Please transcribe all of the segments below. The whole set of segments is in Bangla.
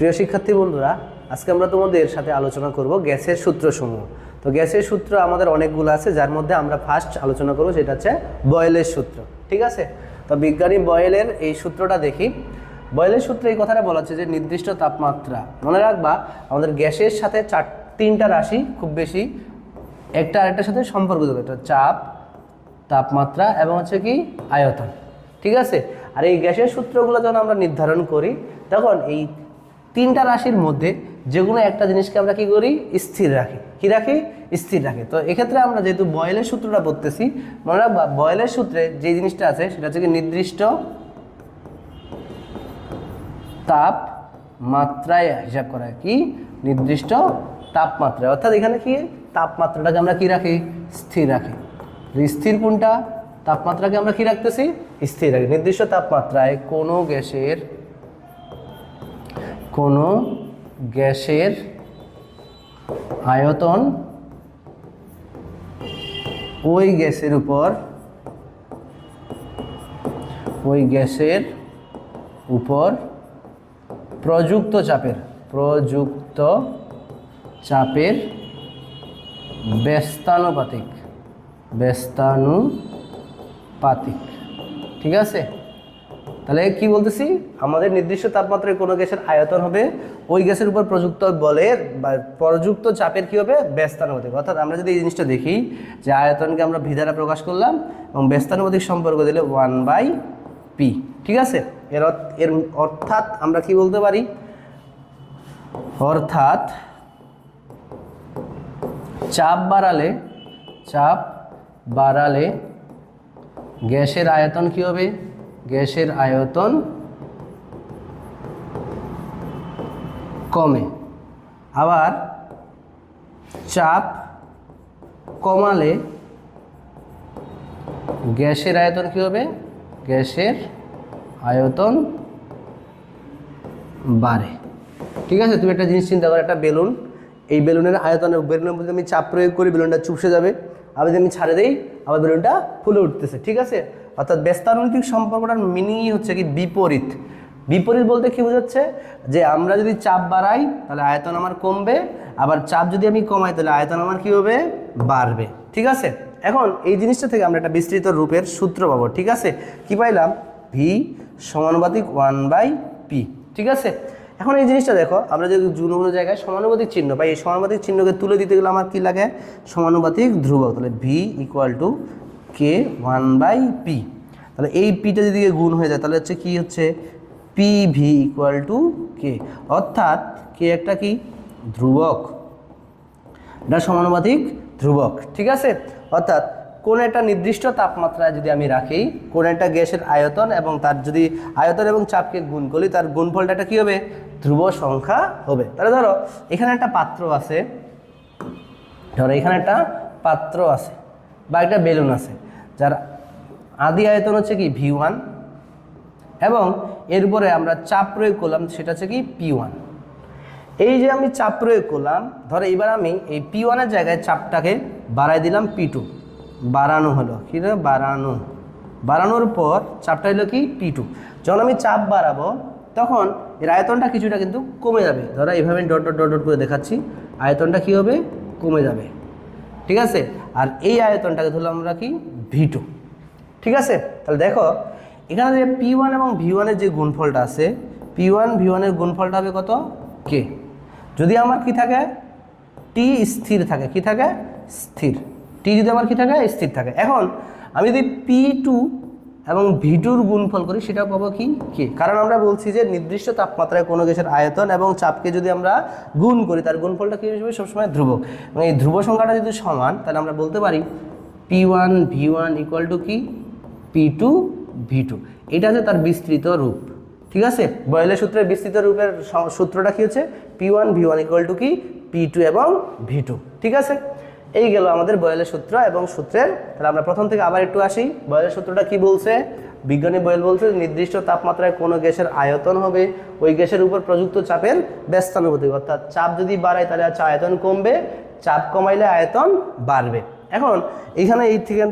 প্রিয় শিক্ষার্থী বন্ধুরা, আজকে আমরা তোমাদের সাথে আলোচনা করব গ্যাসের সূত্রসমূহ। তো গ্যাসের সূত্র আমাদের অনেকগুলো আছে, যার মধ্যে আমরা ফার্স্ট আলোচনা করব, সেটা হচ্ছে বয়েলের সূত্র, ঠিক আছে? তো বিজ্ঞানী বয়েলের এই সূত্রটা দেখি। বয়েলের সূত্রে এই কথাটা বলা হচ্ছে যে, নির্দিষ্ট তাপমাত্রা, মনে রাখবা, আমাদের গ্যাসের সাথে চার, তিনটা রাশি খুব বেশি, একটা আরেকটার সাথে সম্পর্কিত, একটা চাপ, তাপমাত্রা এবং হচ্ছে কি, আয়তন, ঠিক আছে? আর এই গ্যাসের সূত্রগুলো যখন আমরা নির্ধারণ করি, তখন এই তিনটা রাশির মধ্যে যে কোনো একটা জিনিসকে আমরা কি করি? স্থির রাখি। কি রাখি? স্থির রাখি। তো এক্ষেত্রে আমরা যেহেতু বয়েলের সূত্রটা পড়তেছি, মনে রাখবা, বয়েলের সূত্রে যে জিনিসটা আছে সেটা হচ্ছে কি নির্দিষ্ট তাপ মাত্রায় হিসাব করা। কি? নির্দিষ্ট তাপমাত্রায়। অর্থাৎ এখানে কি? তাপমাত্রাটাকে আমরা কি রাখি? স্থির রাখি। স্থির কোনটা? তাপমাত্রাকে আমরা কি রাখতেছি? স্থির রাখি। নির্দিষ্ট তাপমাত্রায় কোনো গ্যাসের কোনো গ্যাসের আয়তন ওই গ্যাসের উপর, ওই গ্যাসের উপর প্রযুক্ত চাপের প্রযুক্ত চাপের ব্যস্তানুপাতিক ব্যস্তানুপাতিক, ঠিক আছে? তাহলে কি বলতেছি? আমাদের নির্দিষ্ট তাপমাত্রায় কোনো গ্যাসের আয়তন হবে, ওই গ্যাসের উপর প্রযুক্ত বলের বা প্রযুক্ত চাপের কি হবে? ব্যস্তানুপাতিক অর্থাৎ আমরা যদি এই জিনিসটা দেখি যে আয়তনকে আমরা ভি দ্বারা প্রকাশ করলাম এবং ব্যস্তানুপাতিক সম্পর্ক দিলে ওয়ান বাই পি ঠিক আছে? এর এর অর্থাৎ আমরা কি বলতে পারি? অর্থাৎ চাপ বাড়ালে চাপ বাড়ালে গ্যাসের আয়তন কি হবে? গ্যাসের আয়তন কমে। আবার চাপ কমালে গ্যাসের আয়তন কি হবে? গ্যাসের আয়তন বাড়ে। ঠিক আছে? তুমি একটা জিনিস চিন্তা করো, একটা বেলুন। এই বেলুনের আয়তনে, বেলুনের মধ্যে আমি চাপ প্রয়োগ করি, বেলুনটা চুপসে যাবে। আবার আমি ছাড়ে দেই, আবার বেলুনটা ফুলে উঠতেছে, ঠিক আছে? অর্থাৎ ব্যস্তানুপাতিক সম্পর্কটার মিনিংই হচ্ছে কি বিপরীত। বিপরীত বলতে কি বোঝাচ্ছে? যে আমরা যদি চাপ বাড়াই, তাহলে আয়তন আমার কমবে, আবার চাপ যদি আমি কমাই, তাহলে আয়তন আমার কি হবে? বাড়বে, ঠিক আছে? এখন এই জিনিসটা থেকে আমরা একটা বিস্তৃত রূপের সূত্র পাবো, ঠিক আছে? কি পাইলাম? ভি সমানুপাতিক ওয়ান বাই পি ঠিক আছে? এখন এই জিনিসটা দেখো, আমরা যদি কোনো কোনো জায়গায় সমানুপাতিক চিহ্ন পাই, এই সমানুপাতিক চিহ্নকে তুলে দিতে গেলে আমার কী লাগে? সমানুপাতিক ধ্রুবক, তাহলে V equal to K one by P তাহলে এই পিটা যদি গুণ হয়ে যায়, তাহলে হচ্ছে কি হচ্ছে? P V equal to K অর্থাৎ কে একটা কি? ধ্রুবক। এটা সমানুপাতিক ধ্রুবক, ঠিক আছে? অর্থাৎ কোন একটা নির্দিষ্ট তাপমাত্রায় যদি আমি রাখি, কোন একটা গ্যাসের আয়তন এবং তার যদি আয়তন এবং চাপকে গুণ করি, তার গুণফলটা একটা কী হবে? ধ্রুব সংখ্যা হবে। তাহলে ধরো, এখানে একটা পাত্র আছে। ধরো, এখানে একটা পাত্র আছে বা একটা বেলুন আছে, যার আদি আয়তন হচ্ছে কি? V one. এবং এর উপরে আমরা চাপ প্রয়োগ করলাম, সেটা হচ্ছে কি? P one. এই যে আমি চাপ প্রয়োগ করলাম, ধরো, এবার আমি এই পি ওয়ানের জায়গায় চাপটাকে বাড়াই দিলাম পি টু। বাড়ানো হলো। কী বাড়ানো বাড়ানোর পর চাপটা হলো কি? পি টু যখন আমি চাপ বাড়াবো, তখন এর আয়তনটা কিছুটা কিন্তু কমে যাবে। ধরো এইভাবে আমি ডট ডট ডট ডট করে দেখাচ্ছি। আয়তনটা কী হবে? কমে যাবে। ঠিক আছে? আর এই আয়তনটাকে ধরলাম আমরা কি? ভি টু ঠিক আছে? তাহলে দেখো, এখানে যে পি ওয়ান এবং ভি ওয়ানের যে গুণফলটা আছে পি ওয়ান ভি ওয়ানের গুণফলটা হবে কত? কে যদি আমার কি থাকে? টি স্থির থাকে। কি থাকে? স্থির। টি যদি আমার কি থাকে? স্থির থাকে। এখন আমি যদি পি টু এবং ভি টুর গুণফল করি সেটা পাবো কি? কে কারণ আমরা বলছি যে নির্দিষ্ট তাপমাত্রায় কোনো গ্যাসের আয়তন এবং চাপকে যদি আমরা গুণ করি, তার গুণফলটা কী হিসেবে সবসময় ধ্রুবক। এবং এই ধ্রুব সংখ্যাটা যদি সমান, তাহলে আমরা বলতে পারি P one V one equal to কি? পি টু ভি টু এটা হচ্ছে তার বিস্তৃত রূপ। ঠিক আছে? বয়েলের সূত্রের বিস্তৃত রূপের সূত্রটা কি হচ্ছে? P one V one equal to কি? পি টু এবং ভি টু ঠিক আছে? এই গেল আমাদের বয়েলের সূত্র এবং সূত্রের, তাহলে আমরা প্রথম থেকে আবার একটু আসি। বয়েলের সূত্রটা কি বলছে? বিজ্ঞানী বয়েল বলছে, নির্দিষ্ট তাপমাত্রায় কোনো গ্যাসের আয়তন হবে, ওই গ্যাসের উপর প্রযুক্ত চাপের ব্যস্তানুপাতিক অর্থাৎ চাপ যদি বাড়ায়, তাহলে হচ্ছে আয়তন কমবে, চাপ কমাইলে আয়তন বাড়বে। এখন, এখানে এই থেকে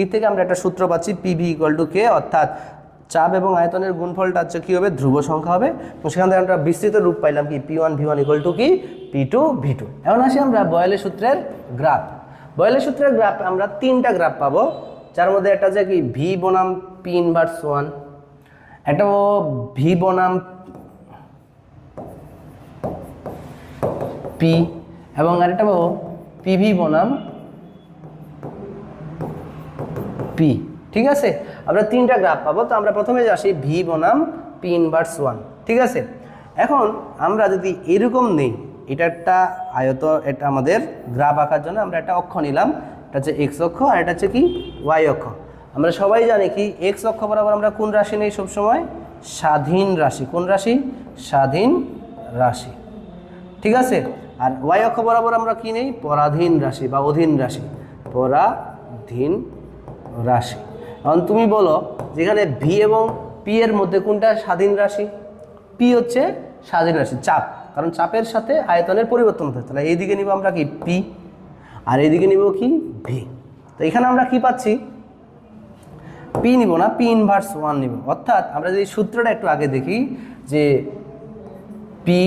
এই থেকে আমরা একটা সূত্র পাচ্ছি পিভি ইকুয়াল টু কে অর্থাৎ চাপ এবং আয়তনের গুণফলটা হচ্ছে কী হবে? ধ্রুব সংখ্যা হবে। এবং সেখান থেকে আমরা বিস্তৃত রূপ পাইলাম কি? P one V one equal to কি? পি টু ভি টু এখন আসি আমরা বয়েলের সূত্রের গ্রাফ। বয়েলের সূত্রের গ্রাফ আমরা তিনটা গ্রাফ পাবো। যার মধ্যে একটা যে কি? ভি বনাম পি ইনভার্স ওয়ান একটা ভি বনাম পি এবং আরেকটা পাবো পিভি বনাম পি ঠিক আছে? আমরা তিনটা গ্রাফ পাবো, তো আমরা প্রথমে আসি ভি বনাম পি ইনভার্স ওয়ান ঠিক আছে? এখন আমরা যদি এরকম নেই, এটা একটা আয়ত, এটা আমাদের গ্রাফ আঁকার জন্য আমরা একটা অক্ষ নিলাম, এটা হচ্ছে এক্স অক্ষ আর এটা হচ্ছে কি? ওয়াই অক্ষ। আমরা সবাই জানি কি এক্স অক্ষ বরাবর আমরা কোন রাশি নেই সবসময়? স্বাধীন রাশি। কোন রাশি? স্বাধীন রাশি। ঠিক আছে? আর ওয়াই অক্ষ বরাবর আমরা কি নেই? পরাধীন রাশি বা অধীন রাশি। পরাধীন রাশি। এখন তুমি বলো যেখানে ভি এবং পি এর মধ্যে কোনটা স্বাধীন রাশি? পি হচ্ছে স্বাধীন রাশি, চাপ। কারণ চাপের সাথে আয়তনের পরিবর্তন হতে। তাহলে এইদিকে নিব আমরা কি? পি আর এইদিকে নিব কি? ভি তো এখানে আমরা কি পাচ্ছি? পি নিব না পি ইনভার্স ওয়ান নিব। অর্থাৎ আমরা যদি সূত্রটা একটু আগে দেখি যে পি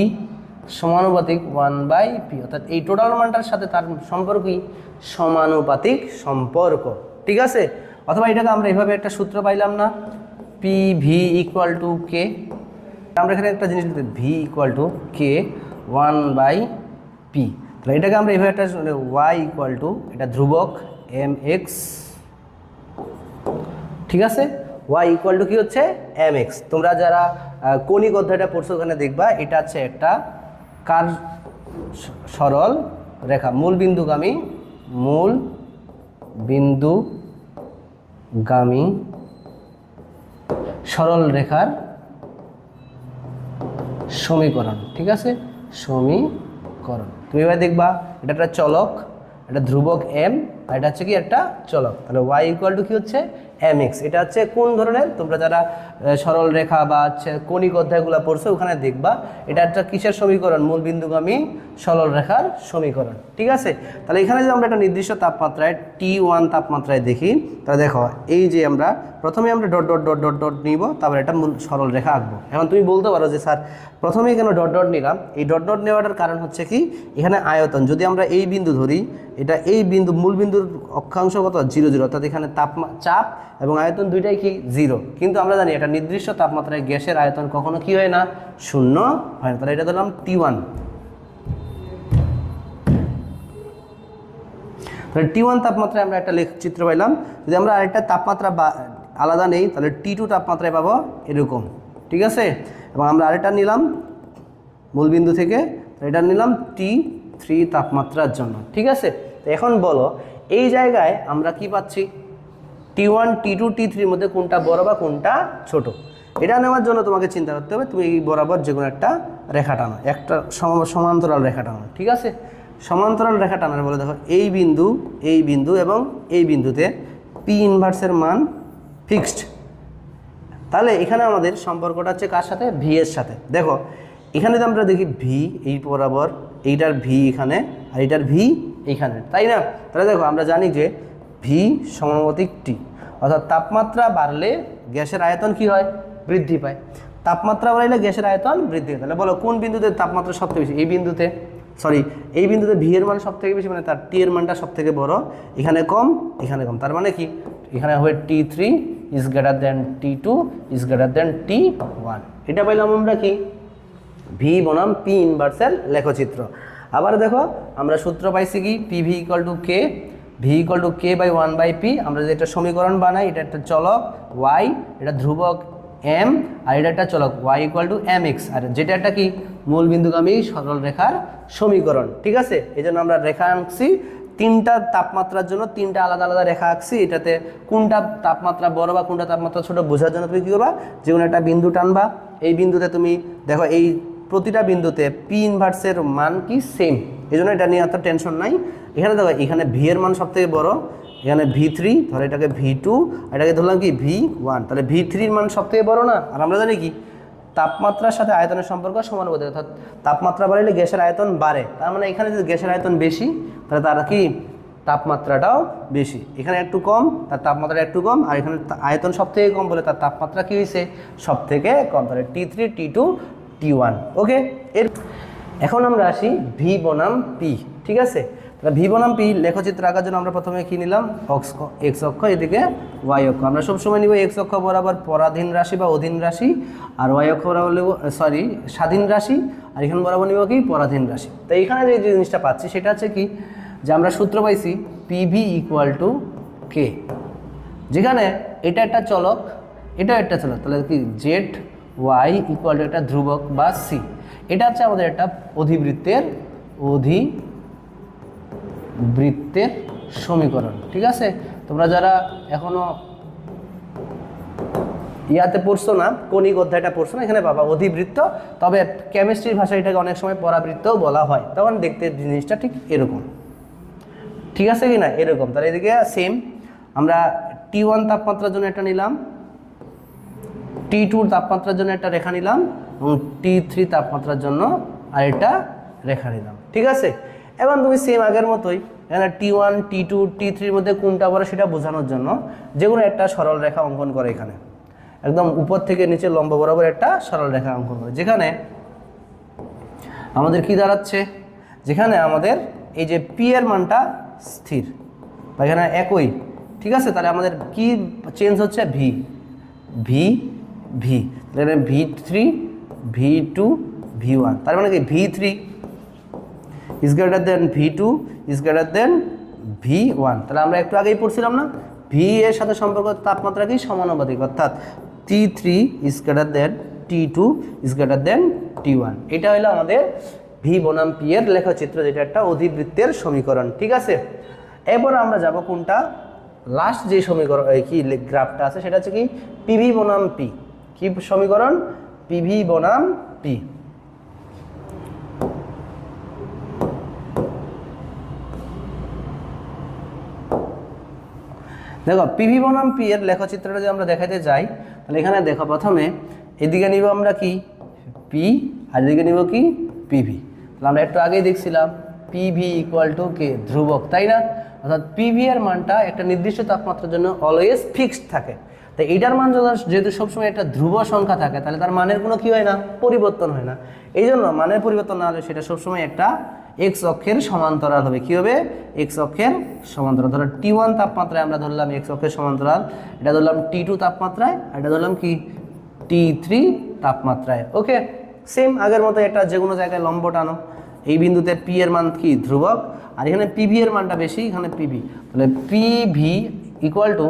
সমানুপাতিক ওয়ান বাই পি অর্থাৎ এই টোটাল মানটার সাথে তার সম্পর্ক কি? সমানুপাতিক সম্পর্ক। ঠিক আছে? অথবা এটাকে আমরা এভাবে একটা সূত্র পাইলাম না P V equal to K আমরা এখানে একটা জিনিস V equal to K one by P তাহলে এটাকে আমরা এভাবে একটা ওয়াই ইকুয়াল টু এটা ধ্রুবক এম এক্স ঠিক আছে? ওয়াই ইকুয়াল টু কী হচ্ছে? এম এক্স তোমরা যারা কণিক অধ্যায়টা পড়ছো ওখানে দেখবা, এটা হচ্ছে একটা কার সরল রেখা, মূল বিন্দুগামী, মূল বিন্দুগামী সরল রেখার সমীকরণ, ঠিক আছে? সমীকরণ। তুমি এবার দেখবা, এটা একটা চলক, এটা ধ্রুবক এম আর এটা হচ্ছে কি একটা চলক। তাহলে ওয়াই ইকুয়াল টু কি হচ্ছে? এম এক্স এটা হচ্ছে কোন ধরনের? তোমরা যারা সরল রেখা বা হচ্ছে কণিক অধ্যায়গুলো পড়ছো, ওখানে দেখবা। এটা একটা কিসের সমীকরণ? মূল বিন্দুগামী সরল রেখার সমীকরণ। ঠিক আছে? তাহলে এখানে যদি আমরা একটা নির্দিষ্ট তাপমাত্রায় টি ওয়ান তাপমাত্রায় দেখি, তাহলে দেখো, এই যে আমরা প্রথমে আমরা dot dot dot dot dot নিব, তারপর একটা মূল সরল রেখা আঁকবো। এখন তুমি বলতে পারো যে, স্যার, প্রথমেই কেন ডট ডট নিলাম? এই ডট ডট নেওয়াটার কারণ হচ্ছে কি, এখানে আয়তন, যদি আমরা এই বিন্দু ধরি, এটা এই বিন্দু, মূল বিন্দুর অক্ষাংশ কত জিরো জিরো, অর্থাৎ এখানে তাপমা, চাপ এবং আয়তন দুইটাই কি জিরো? কিন্তু আমরা জানি এটা নির্দিষ্ট তাপমাত্রায় গ্যাসের আয়তন কখনো কি হয় না? শূন্য হয় না। তাহলে এটা ধরলাম টি ওয়ান তাহলে টি ওয়ান তাপমাত্রায় আমরা একটা চিত্র পাইলাম। যদি আমরা আরেকটা তাপমাত্রা বা আলাদা নেই, তাহলে টি টু তাপমাত্রায় পাবো এরকম, ঠিক আছে? এবং আমরা আরেকটা নিলাম মূলবিন্দু থেকে এটা নিলাম টি থ্রি তাপমাত্রার জন্য, ঠিক আছে? তো এখন বলো, এই জায়গায় আমরা কি পাচ্ছি? টি ওয়ান টি টু টি থ্রির মধ্যে কোনটা বড় বা কোনটা ছোট? এটা নেওয়ার জন্য তোমাকে চিন্তা করতে হবে, তুমি এই বরাবর যে কোনো একটা রেখা টানো, একটা সম- সমান্তরাল রেখা টানো, ঠিক আছে? সমান্তরাল রেখা টানার বলে দেখো, এই বিন্দু এই বিন্দু এবং এই বিন্দুতে পি ইনভার্সের মান ফিক্সড। তাহলে এখানে আমাদের সম্পর্কটা হচ্ছে কার সাথে? ভি এর সাথে। দেখো, এখানে তো আমরা দেখি ভি এই বরাবর, এইটার ভি এখানে, আর এইটার ভি এইখানে তাই না? তাহলে দেখো, আমরা জানি যে ভি সমানুপাতিক টি অর্থাৎ তাপমাত্রা বাড়লে গ্যাসের আয়তন কি হয়? বৃদ্ধি পায়। তাপমাত্রা বাড়লে গ্যাসের আয়তন বৃদ্ধি হয় তাহলে বলো, কোন বিন্দুতে তাপমাত্রা সবথেকে বেশি? এই বিন্দুতে। সরি এই বিন্দুতে ভি এর মান সবথেকে বেশি মানে তার টি এর মানটা সব থেকে বড়। এখানে কম এখানে কম। তার মানে কি? এখানে হবে T three is greater than T two is greater than T one এটা পাইলাম আমরা কি? ভি বনাম পি ইনভার্সের লেখচিত্র। আবার দেখো, আমরা সূত্র পাইছি কি? P V equal to K V equal to K by one by P আমরা যদি একটা সমীকরণ বানাই, এটা একটা চলক ওয়াই এটা ধ্রুবক এম আর এটা একটা চলক Y equal to M X আর যেটা একটা কি? মূল বিন্দুগামী সরল রেখার সমীকরণ। ঠিক আছে? এই জন্য আমরা রেখা আঁকছি তিনটা তাপমাত্রার জন্য তিনটা আলাদা আলাদা রেখা আঁকছি, এটাতে কোনটা তাপমাত্রা বড় বা কোনটা তাপমাত্রা ছোট বোঝার জন্য তুমি কী করবা? যে কোনো একটা বিন্দু টানবা। এই বিন্দুতে তুমি দেখো, এই প্রতিটা বিন্দুতে পি ইনভার্সের মান কি সেম এই জন্য এটা নিয়ে এত টেনশন নাই। এখানে দেখো, এখানে ভি এর মান সব থেকে বড়। এখানে ভি থ্রি ধরো এটাকে ভি টু এটাকে ধরলাম কি ভি ওয়ান তাহলে ভি থ্রির মান সব থেকে বড় না? আর আমরা জানি কি? তাপমাত্রার সাথে আয়তনের সম্পর্ক সমানুপাতিক, অর্থাৎ তাপমাত্রা বাড়লে গ্যাসের আয়তন বাড়ে। তার মানে এখানে যদি গ্যাসের আয়তন বেশি, তাহলে তার কি? তাপমাত্রাটাও বেশি। এখানে একটু কম, তার তাপমাত্রা একটু কম, আর এখানে আয়তন সব থেকে কম বলে তার তাপমাত্রা কী হয়েছে সব থেকে কম, তাহলে T three T two T one okay এর এখন আমরা আসি ভি বনাম পি ঠিক আছে? তাহলে ভি বনাম পি লেখচিত্র আঁকার জন্য আমরা প্রথমে কি নিলাম? অক্ষ এক্স অক্ষ, এদিকে ওয়াই অক্ষ। আমরা সবসময় নিব এক্স অক্ষ বরাবর পরাধীন রাশি বা অধীন রাশি, আর ওয়াই অক্ষ বরাবর নেব সরি স্বাধীন রাশি, আর এখানে বরাবর নিব কি? পরাধীন রাশি। তো এইখানে যে জিনিসটা পাচ্ছি, সেটা হচ্ছে কি? যে আমরা সূত্র পাইছি পিভি ইকুয়াল টু কে যেখানে এটা একটা চলক এটা একটা চলক। তাহলে কি? জেড ওয়াই ইকুয়াল টু একটা ধ্রুবক বা সি এটা হচ্ছে আমাদের একটা অধিবৃত্তের অধিবৃত্তের সমীকরণ, ঠিক আছে? তোমরা যারা এখনও ইয়াতে পড়ছো না, কণিক অধ্যায়টা পড়ছো না, এখানে বাবা অধিবৃত্ত, তবে কেমিস্ট্রির ভাষায় এটাকে অনেক সময় পরাবৃত্তও বলা হয়। তখন দেখতে জিনিসটা ঠিক এরকম। ঠিক আছে কি না এরকম। তাহলে এদিকে সেম আমরা টি ওয়ান তাপমাত্রার জন্য একটা নিলাম টি টুর তাপমাত্রার জন্য একটা রেখা নিলাম এবং টি থ্রি তাপমাত্রার জন্য আর আরেকটা রেখা নিলাম। ঠিক আছে? এবং তুমি সেম আগের মতোই, এখানে টি ওয়ান টি টু টি থ্রির মধ্যে কোনটা বড় সেটা বোঝানোর জন্য যে কোনো একটা সরল রেখা অঙ্কন করে এখানে। একদম উপর থেকে নিচে লম্ব বরাবর একটা সরল রেখা অঙ্কন করে। যেখানে আমাদের কি দাঁড়াচ্ছে? যেখানে আমাদের এই যে পি এর মানটা স্থির, বা এখানে একই। ঠিক আছে? তাহলে আমাদের কি চেঞ্জ হচ্ছে? ভি ভি ভি তাহলে V three V two V one তার মানে কি? V three is greater than V two is greater than V one তাহলে আমরা একটু আগেই পড়ছিলাম না? ভি এর সাথে সম্পর্ক তাপমাত্রা কি? সমানুপাতিক। অর্থাৎ T three is greater than T two is greater than T one এটা হলো আমাদের ভি বনাম পি এর লেখচিত্র, যেটা একটা অধিবৃত্তের সমীকরণ, ঠিক আছে? এরপর আমরা যাব কোনটা? লাস্ট যে সমীকরণ কি গ্রাফটা আছে, সেটা হচ্ছে কি? পিভি বনাম পি কি সমীকরণ? পিভি বনাম পি দেখো, পিভি বনাম পি এর লেখচিত্রটা যদি আমরা দেখাতে যাই, তাহলে এখানে দেখো প্রথমে, এদিকে নিব আমরা কি? পি আর এদিকে নিব কি? পিভি। তাহলে আমরা একটু আগেই দেখছিলাম, পিভি ইকুয়াল টু কে ধ্রুবক, তাই না? অর্থাৎ পিভি এর মানটা একটা নির্দিষ্ট তাপমাত্রার জন্য অলওয়েজ ফিক্সড থাকে। তো এইটার মান যেহেতু সবসময় একটা ধ্রুব সংখ্যা থাকে, তাহলে তার মানের কোনো কী হয় না? পরিবর্তন হয় না। এই জন্য মানের পরিবর্তন না হলে সেটা সবসময় একটা এক্স অক্ষের সমান্তরাল হবে। কী হবে? এক্স অক্ষের সমান্তরাল। ধরো টি ওয়ান তাপমাত্রায় আমরা ধরলাম এক্স অক্ষের সমান্তরাল। এটা ধরলাম টি টু তাপমাত্রায় এটা ধরলাম কি? টি থ্রি তাপমাত্রায়। ওকে? সেম আগের মতো একটা যে কোনো জায়গায় লম্ব টানো। এই বিন্দুতে পি এর মান কি? ধ্রুবক। আর এখানে পিভি এর মানটা বেশি, এখানে পিভি তাহলে PV equal to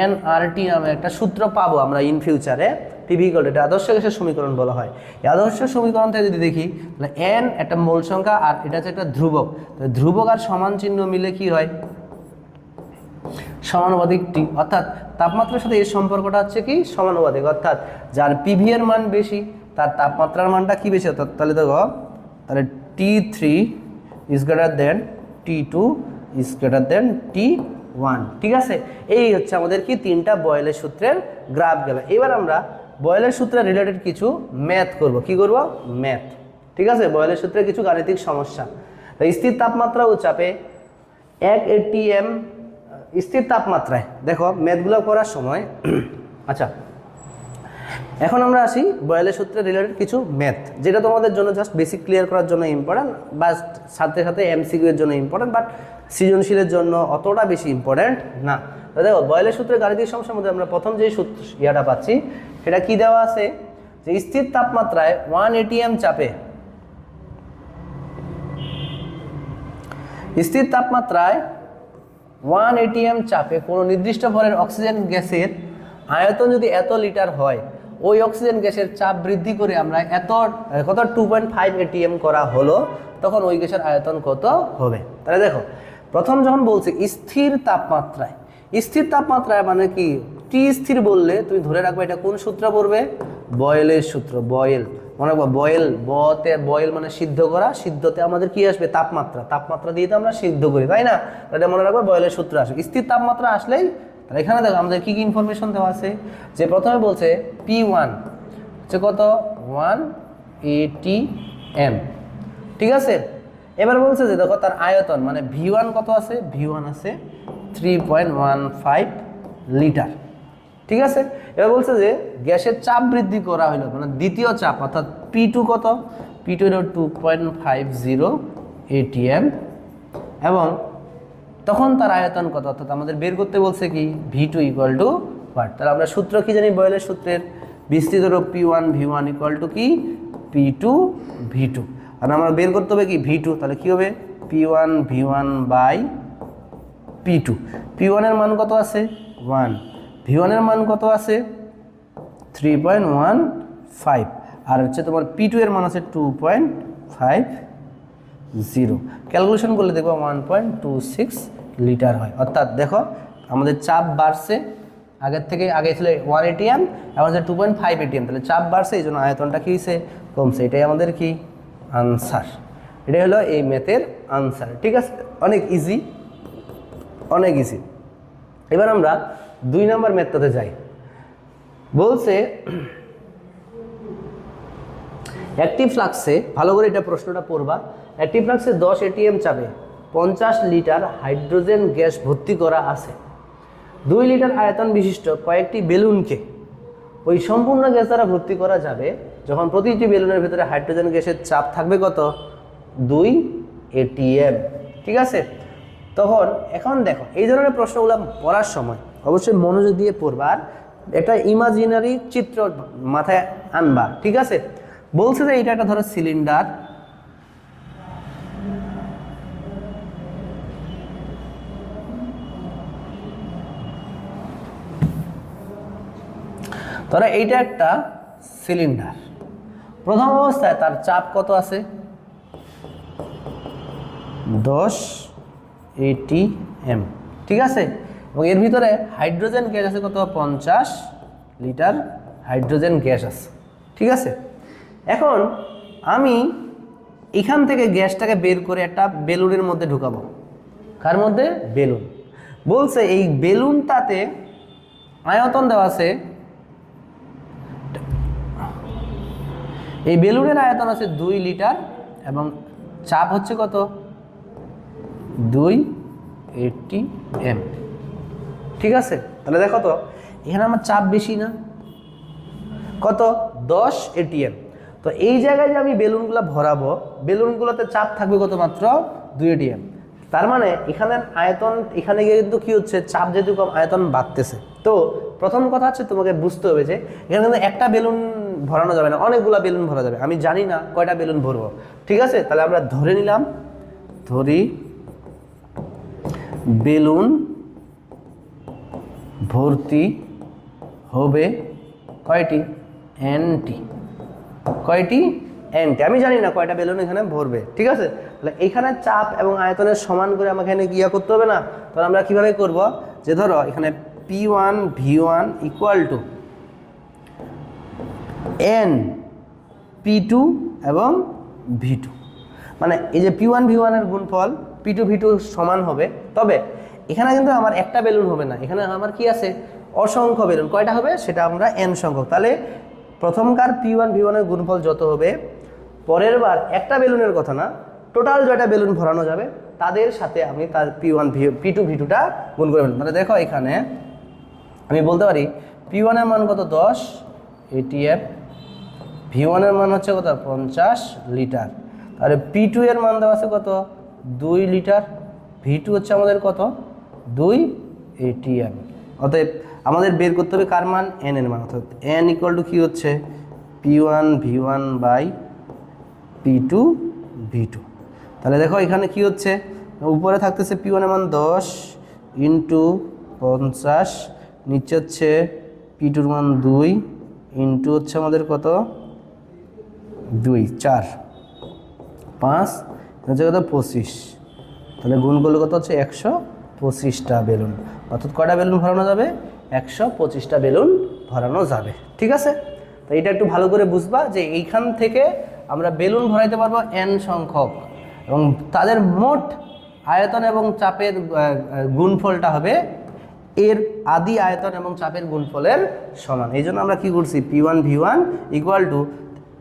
N R T নামে একটা সূত্র পাবো আমরা ইন ফিউচারে পিভি ইকুয়াল এটা আদর্শ গ্যাসের সমীকরণ বলা হয়। এই আদর্শ সমীকরণ থেকে যদি দেখি, তাহলে এন একটা মূল সংখ্যা আর এটা হচ্ছে একটা ধ্রুবক। ধ্রুবক আর সমান চিহ্ন মিলে কি হয়? সমানুপাতিক টি অর্থাৎ তাপমাত্রার সাথে এর সম্পর্কটা হচ্ছে কি? সমানুপাতিক, অর্থাৎ যার পিভি এর মান বেশি, তার তাপমাত্রার মানটা কি বেশি? অর্থাৎ তাহলে দেখো, তাহলে T three is greater than T two is greater than T one ঠিক আছে? এই হচ্ছে আমাদের কি তিনটা বয়েলের সূত্রের গ্রাফ গেল। এবার আমরা বয়েলের সূত্রে রিলেটেড কিছু ম্যাথ করব। কি করব? ম্যাথ ঠিক আছে? বয়েলের সূত্রে কিছু গাণিতিক সমস্যা। স্থির তাপমাত্রা ও চাপে এক এটিএম স্থির তাপমাত্রায়, দেখো ম্যাথগুলো করার সময়। আচ্ছা এখন আমরা আসি বয়েলের সূত্রে রিলেটেড কিছু ম্যাথ যেটা তোমাদের জন্য জাস্ট বেসিক ক্লিয়ার করার জন্য ইম্পর্টেন্ট বা সাথে সাথে এমসিকিউ এর জন্য ইম্পর্টেন্ট বাট সৃজনশীলের জন্য অতটা বেশি ইম্পর্টেন্ট না। দেখো, বয়েলের সূত্রে গাণিতিক সমস্যার মধ্যে আমরা প্রথম যে সূত্র, ইয়াটা পাচ্ছি, সেটা কি দেওয়া আছে? যে স্থির তাপমাত্রায় ওয়ান এটিএম চাপে। স্থির তাপমাত্রায় ওয়ান এটিএম চাপে কোনো নির্দিষ্ট ভরের অক্সিজেন গ্যাসের আয়তন যদি এত লিটার হয়, ওই অক্সিজেন গ্যাসের চাপ বৃদ্ধি করে আমরা এত, কত? টু পয়েন্ট ফাইভ এটিএম করা হলো, তখন ওই গ্যাসের আয়তন কত হবে? তাহলে দেখো প্রথম যখন বলছে স্থির তাপমাত্রায় স্থির তাপমাত্রায় মানে কি? টি স্থির বললে তুমি ধরে রাখবে এটা কোন সূত্র পড়বে? বয়েলের সূত্র, বয়েল। মনে রাখব, বয়েল, বতে বয়েল মানে সিদ্ধ করা, সিদ্ধতে আমাদের কি আসবে? তাপমাত্রা। তাপমাত্রা দিয়ে তো আমরা সিদ্ধ করি, তাই না? তাহলে মনে রাখব বয়েলের সূত্র আসবে। স্থির তাপমাত্রা আসলেই, তাহলে এখানে দেখো আমাদের কি কি ইনফরমেশন দেওয়া আছে? যে প্রথমে বলছে পি ওয়ান হচ্ছে কত? ওয়ান এটি এম ঠিক আছে? এবার বলছে যে, দেখো তার আয়তন মানে ভি ওয়ান কত আছে? ভি ওয়ান আছে three point one five litre ঠিক আছে? এবার বলছে যে, গ্যাসের চাপ বৃদ্ধি করা হলো মানে দ্বিতীয় চাপ, অর্থাৎ পি টু কত? পি টু হলো two point five zero ATM এবং তখন তার আয়তন কত? অর্থাৎ আমাদের বের করতে বলছে কি? V two equal to what তাহলে আমরা সূত্র কি জানি বয়েলের সূত্রের? বিস্তৃত রূপ P one V one equal to কি? পি টু ভি টু আর আমরা বের করতে হবে কি? V two. তাহলে কী হবে? P one, V one by P two. P ওয়ানের মান কত আছে? ওয়ান। ভি ওয়ানের মান কত আছে? Three point one five. আর হচ্ছে তোমার পি টু এর মান আছে two point five zero. Calculation করলে দেখব one point two six litre হয়। অর্থাৎ দেখো, আমাদের চাপ বাড়ছে। আগের থেকে আগে ছিল ওয়ান এটিএম এখন হচ্ছে টু পয়েন্ট ফাইভ এটিএম। তাহলে চাপ বাড়ছে, এই জন্য আয়তনটা কী হয়েছে কমছে। এটাই আমাদের কি? আনসার। এটাই হলো এই ম্যাথের আনসার। ঠিক আছে? অনেক ইজি অনেক ইজি এবার আমরা দুই নম্বর ম্যাথটাতে যাই। বলছে অ্যাক্টিভ ফ্লাক্সে ভালো করে এটা প্রশ্নটা পড়বা অ্যাক্টিভ ফ্লাক্সে দশ এটিএম চাপে পঞ্চাশ লিটার হাইড্রোজেন গ্যাস ভর্তি করা আছে। দুই লিটার আয়তন বিশিষ্ট কয়েকটি বেলুনকে ওই সম্পূর্ণ গ্যাস দ্বারা ভর্তি করা যাবে। যখন প্রতিটি বেলুনের ভিতরে হাইড্রোজেন গ্যাসের চাপ থাকবে কত? দুই এটিএম ঠিক আছে? তখন এখন দেখো, এই ধরনের প্রশ্নগুলো পড়ার সময় অবশ্যই মনোযোগ দিয়ে পড়বার একটা ইমাজিনারি চিত্র মাথায় আনবা। ঠিক আছে? বলছে যে এটা একটা ধরো সিলিন্ডার ধরো এইটা একটা সিলিন্ডার। প্রথম অবস্থায় তার চাপ কত আছে? দশ এটি এম ঠিক আছে? এবং এর ভিতরে হাইড্রোজেন গ্যাস আছে কত? পঞ্চাশ লিটার হাইড্রোজেন গ্যাস আছে। ঠিক আছে? এখন আমি এখান থেকে গ্যাসটাকে বের করে একটা বেলুনের মধ্যে ঢুকাবো। কার মধ্যে? বেলুন। বলছে এই বেলুনটাতে আয়তন দেওয়া আছে এই বেলুনের আয়তন আছে দুই লিটার এবং চাপ হচ্ছে কত? দুই এইটটি এম। ঠিক আছে? তাহলে দেখো তো, এখানে আমার চাপ বেশি না। কত? দশ এটিএম তো এই জায়গায় যে আমি বেলুনগুলো ভরাবো, বেলুনগুলোতে চাপ থাকবে কত মাত্র? দুই এটিএম তার মানে এখানে আয়তন, এখানে গিয়ে কিন্তু কী হচ্ছে? চাপ যেহেতু কম, আয়তন বাড়তেছে। তো প্রথম কথা হচ্ছে তোমাকে বুঝতে হবে যে, এখানে কিন্তু একটা বেলুন ভরানো যাবে না। অনেকগুলা বেলুন ভরা যাবে। আমি জানি না কয়টা বেলুন ভরবো। ঠিক আছে? তাহলে আমরা ধরে নিলাম। ধরি। বেলুন ভর্তি হবে কয়টি? এনটি। কয়টি? এনটি। আমি জানি না কয়টা বেলুন এখানে ভরবে। ঠিক আছে? তাহলে এখানে চাপ এবং আয়তনের সমান করে আমাকে এখানে ইয়া করতে হবে না? তাহলে আমরা কীভাবে করব? যে ধরো, এখানে P one V one equal to N P two এবং ভি টু মানে এই যে পি ওয়ান ভি ওয়ানের গুণফল পি টু ভি টু সমান হবে। তবে এখানে কিন্তু আমার একটা বেলুন হবে না। এখানে আমার কি আছে? অসংখ্য বেলুন। কয়টা হবে? সেটা আমরা এন সংখ্যক। তাহলে প্রথমকার পি ওয়ান ভি ওয়ানের গুণফল যত হবে, পরের বার একটা বেলুনের কথা না, টোটাল জয়টা বেলুন ভরানো যাবে। তাদের সাথে আমি তার P one V P two V টুটা গুণ করে মানে দেখো এখানে আমি বলতে পারি পি ওয়ানের মান কত? দশ এটিএফ ভি ওয়ানের মান হচ্ছে কত? পঞ্চাশ লিটার। তাহলে পি টু এর মান দেওয়া আছে কত? দুই লিটার। ভি টু হচ্ছে আমাদের কত? দুই এটিএম অতএব আমাদের বের করতে হবে কার মান? এন এর মান। অর্থাৎ এন ইকুয়াল টু কী হচ্ছে? P one V one by P two V two তাহলে দেখো এখানে কি হচ্ছে? উপরে থাকতেছে পি ওয়ানের মান দশ ইন্টু পঞ্চাশ। নিচে হচ্ছে পি টুর মান দুই ইন্টু হচ্ছে আমাদের কত? দুই, চার, পাঁচ হচ্ছে কত? পঁচিশ। তাহলে গুণ করলে কত হচ্ছে? একশো পঁচিশটা বেলুন। অর্থাৎ কয়টা বেলুন ভরানো যাবে? একশো পঁচিশটা বেলুন ভরানো যাবে। ঠিক আছে? তো এটা একটু ভালো করে বুঝবা যে এইখান থেকে আমরা বেলুন ভরাইতে পারব এন সংখ্যক এবং তাদের মোট আয়তন এবং চাপের গুণফলটা হবে এর আদি আয়তন এবং চাপের গুণফলের সমান। এই জন্য আমরা কি করছি? P one V one equal to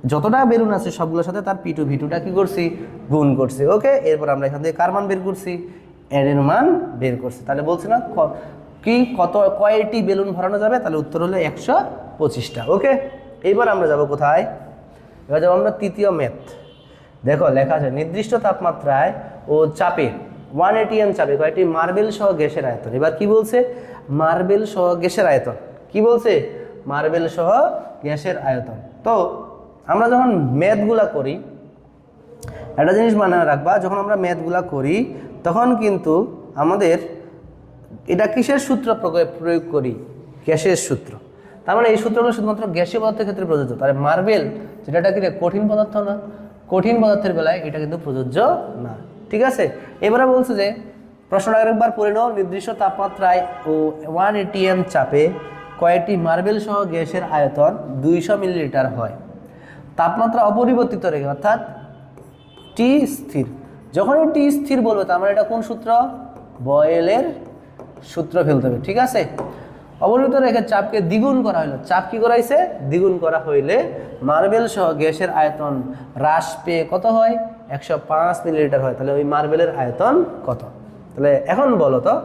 যতটা বেলুন আছে সবগুলোর সাথে তার পিটু ভিটুটা কী করছি? গুণ করছি। ওকে, এরপর আমরা এখান থেকে কার মান বের করছি? এর মান বের করছি। তাহলে বলছি না, ক- কত, কয়টি বেলুন ভরানো যাবে? তাহলে উত্তর হলো একশো পঁচিশটা। ওকে, এবার আমরা যাব কোথায়? এবার যাব আমরা তৃতীয় ম্যাথ দেখো, লেখা আছে, নির্দিষ্ট তাপমাত্রায় ও চাপে ওয়ান এটিএম চাপে, কয়েকটি মার্বেল সহ গ্যাসের আয়তন। এবার কি বলছে? মার্বেল সহ গ্যাসের আয়তন। কি বলছে? মার্বেল সহ গ্যাসের আয়তন। তো আমরা যখন ম্যাথগুলা করি, একটা জিনিস মানে রাখবা, যখন আমরা ম্যাথগুলা করি, তখন কিন্তু আমাদের এটা কিসের সূত্র প্রয়োগ করি? গ্যাসের সূত্র। তার মানে এই সূত্রগুলো শুধুমাত্র গ্যাসীয় পদার্থের ক্ষেত্রে প্রযোজ্য। তাহলে মার্বেল যেটা কি কঠিন পদার্থ না? কঠিন পদার্থের বেলায় এটা কিন্তু প্রযোজ্য না। ঠিক আছে? এবারে বলছে যে, প্রশ্নটা একবার পড়ে নাও, নির্দিষ্ট তাপমাত্রায় ও ওয়ান এটিএম চাপে কয়েকটি মার্বেল সহ গ্যাসের আয়তন দুইশো মিলিলিটার হয়। তাপমাত্রা অপরিবর্তিত রেখে, অর্থাৎ টি স্থির। যখন টি স্থির বলবে, তার মানে এটা কোন সূত্র? বয়েলের সূত্র ফেলতে হবে, ঠিক আছে? অবনীত রেখে চাপকে দ্বিগুণ করা হলো। চাপ কি করাইছে? দ্বিগুণ করা হইলে মার্বেল সহ গ্যাসের আয়তন হ্রাস পেয়ে কত হয়? একশো পাঁচ মিলিলিটার হয়। তাহলে ওই মার্বেলের আয়তন কত? তাহলে এখন বলো তো,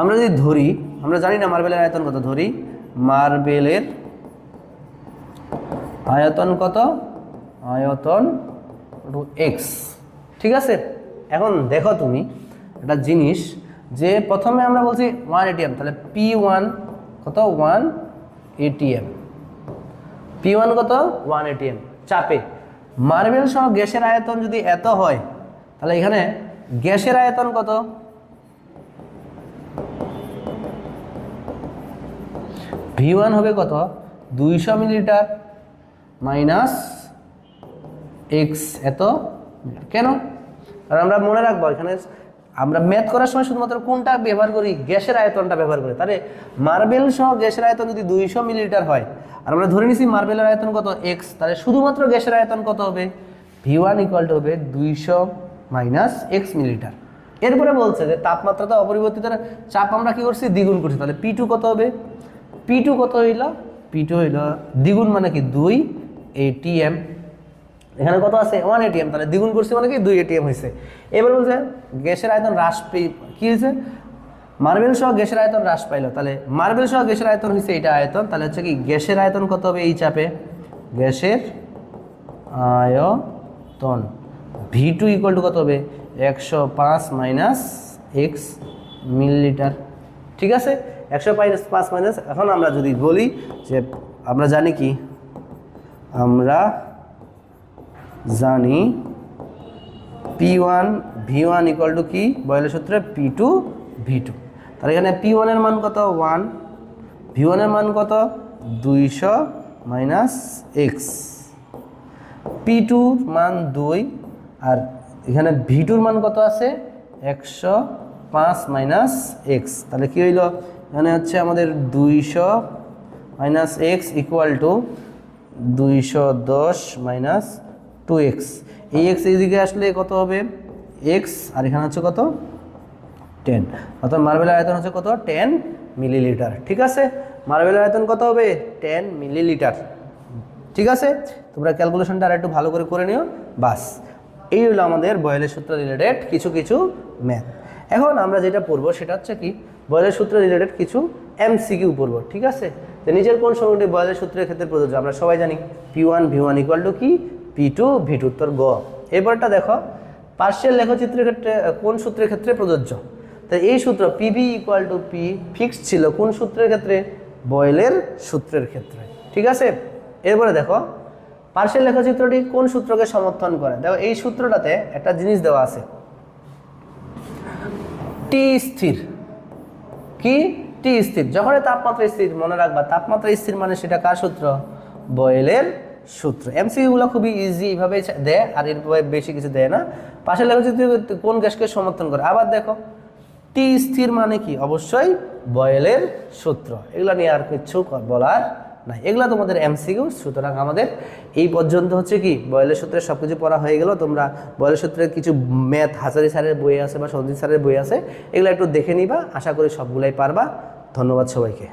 আমরা যদি ধরি, আমরা জানি না মার্বেলের আয়তন কত, ধরি মার্বেলের আয়তন কত? আয়তন এক্স ঠিক আছে? এখন দেখো তুমি একটা জিনিস যে প্রথমে আমরা বলছি ওয়ান এটিএম তাহলে পি ওয়ান কত? ওয়ান এটিএম পি ওয়ান কত? ওয়ান এটিএম চাপে। মার্বেল সহ গ্যাসের আয়তন যদি এত হয়, তাহলে এখানে গ্যাসের আয়তন কত? ভি ওয়ান হবে কত? দুইশো মিলিলিটার। মাইনাস এক্স এত কেন? আর আমরা মনে রাখব এখানে আমরা ম্যাথ করার সময় শুধুমাত্র কোনটা ব্যবহার করি? গ্যাসের আয়তনটা ব্যবহার করি। তাহলে মার্বেল সহ গ্যাসের আয়তন যদি দুইশো মিলিলিটার হয়, আর আমরা ধরে নিছি মার্বেলের আয়তন কত এক্স তাহলে শুধুমাত্র গ্যাসের আয়তন কত হবে? ভি ওয়ান ইকুয়াল টু হবে দুইশো মাইনাস এক্স মিলিলিটার এরপরে বলছে যে তাপমাত্রা তো অপরিবর্তিত চাপ আমরা কি করছি? দ্বিগুণ করছি। তাহলে পি টু কত হবে? পি টু কত হইল? পি টু হইল দ্বিগুণ মানে কি? দুই এটিএম এখানে কত আছে? ওয়ান এটিএম তাহলে দ্বিগুণ করছি মানে কি? দুই এটিএম হয়েছে এবার বলছে, গ্যাসের আয়তন হ্রাস পেয়ে, কি হয়েছে মার্বেল সহ গ্যাসের আয়তন হ্রাস পাইলো। তাহলে মার্বেল সহ গ্যাসের আয়তন হয়েছে এটা আয়তন। তাহলে হচ্ছে কি, গ্যাসের আয়তন কত হবে এই চাপে? গ্যাসের আয়তন। ভি টু ইকুয়াল টু কত হবে? একশো পাঁচ মাইনাস এক্স মিলিলিটার ঠিক আছে? একশো পাঁচ মাইনাস এখন আমরা যদি বলি যে, আমরা জানি কি? আমরা জানি P one V one equal to কি? বয়লের সূত্রে পি টু ভি টু। তাহলে এখানে পি ওয়ানের মান কত? ওয়ান। ভি ওয়ানের মান কত? দুইশো মাইনাস এক্স। পি টুর মান দুই। আর এখানে ভি টুর মান কত আছে? একশো পাঁচ মাইনাস এক্স। তাহলে কী হইল? এখানে হচ্ছে আমাদের দুইশো মাইনাস এক্স ইকুয়াল টু দুইশো দশ মাইনাস টু এক্স। এই এক্স এইদিকে আসলে কত হবে? এক্স, আর এখানে হচ্ছে কত? টেন। অর্থাৎ মার্বেলের আয়তন হচ্ছে কত? Ten millilitre. ঠিক আছে? মার্বেলের আয়তন কত হবে? Ten millilitre. ঠিক আছে? তোমরা ক্যালকুলেশনটা আর একটু ভালো করে করে নিও। বাস। এই হলো আমাদের বয়েলের সূত্র রিলেটেড কিছু কিছু ম্যাথ। এখন আমরা যেটা পড়ব সেটা হচ্ছে কি? বয়েলের সূত্র রিলেটেড কিছু এমসিকিউ পড়ব ঠিক আছে? তো নিজের কোন সময়টি বয়েলের সূত্রের ক্ষেত্রে প্রযোজ্য, আমরা সবাই জানি P one V one equal to কি? পি টু ভি টু উত্তর গ। এবারটা দেখো, পার্শ্বের লেখচিত্রের ক্ষেত্রে কোন সূত্রের ক্ষেত্রে প্রযোজ্য? তাই এই সূত্র PV equal to P fixed ছিল কোন সূত্রের ক্ষেত্রে? বয়েলের সূত্রের ক্ষেত্রে, ঠিক আছে? এরপরে দেখো, পার্শ্বের লেখচিত্রটি কোন সূত্রকে সমর্থন করে? দেখো, এই সূত্রটাতে একটা জিনিস দেওয়া আছে। টি স্থির। কি? টি স্থির? যখন তাপমাত্রা স্থির, মনে রাখবা, তাপমাত্রা স্থির মানে সেটা কার সূত্র? বয়েলের সূত্র। এমসিকিউগুলো খুবই ইজি এইভাবে দেয়, আর এর বেশি কিছু দেয় না। পাশের লেখচিত্র কোন গ্যাসকে সমর্থন করে? আবার দেখো টি স্থির মানে কি? অবশ্যই বয়েলের সূত্র। এগুলো নিয়ে আর কিছু বলার নাই। এগুলো তোমাদের এমসিকিউ সুতরাং আমাদের এই পর্যন্ত হচ্ছে কি? বয়েলের সূত্রে সব কিছু পড়া হয়ে গেল। তোমরা বয়েলের সূত্রের কিছু ম্যাথ হাজারি স্যারের বই আছে বা সঞ্জিত স্যারের বই আছে, এগুলো একটু দেখে নিবা। আশা করি সবগুলাই পারবা। ধন্যবাদ সবাইকে।